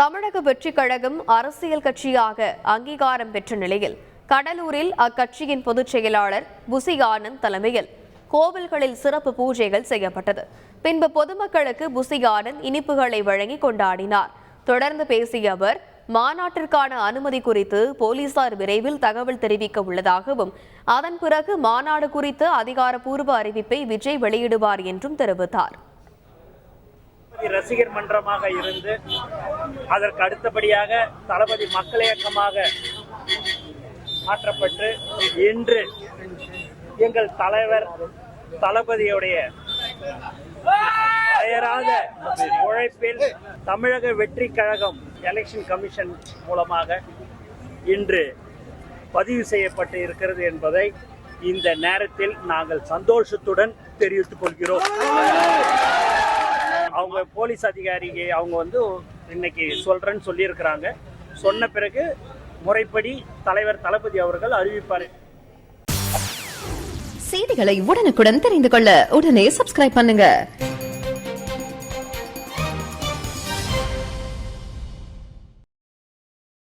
தமிழக வெற்றி கழகம் அரசியல் கட்சியாக அங்கீகாரம் பெற்ற நிலையில் கடலூரில் அக்கட்சியின் பொதுச் செயலாளர் புசி ஆனந்த் தலைமையில் கோவில்களில் சிறப்பு பூஜைகள் செய்யப்பட்டது. பின்பு பொதுமக்களுக்கு புசி ஆனந்த் இனிப்புகளை வழங்கி கொண்டாடினார். தொடர்ந்து பேசிய அவர் மாநாட்டிற்கான அனுமதி குறித்து போலீசார் விரைவில் தகவல் தெரிவிக்க உள்ளதாகவும் அதன் பிறகு மாநாடு குறித்து அதிகாரப்பூர்வ அறிவிப்பை விஜய் வெளியிடுவார் என்றும் தெரிவித்தார். தளபதி ரசிகர் மன்றமாக இருந்து அதற்கு அடுத்தபடியாக தளபதி மக்கள் இயக்கமாக மாற்றப்பட்டு இன்று எங்கள் தலைவர் தளபதியுடைய அயராத உழைப்பில் தமிழக வெற்றி கழகம் எலெக்ஷன் கமிஷன் மூலமாக இன்று பதிவு செய்யப்பட்டு இருக்கிறது என்பதை இந்த நேரத்தில் நாங்கள் சந்தோஷத்துடன் தெரிவித்துக் கொள்கிறோம். அவங்க போலீஸ் அதிகாரிக்கு அவங்க வந்து இன்னைக்கு சொல்றேன்னு சொல்லியிருக்கிறாங்க. சொன்ன பிறகு முறைப்படி தலைவர் தளபதி அவர்கள் அறிவிப்பார். செய்திகளை உடனுக்குடன் தெரிந்து கொள்ள உடனே சப்ஸ்கிரைப் பண்ணுங்க.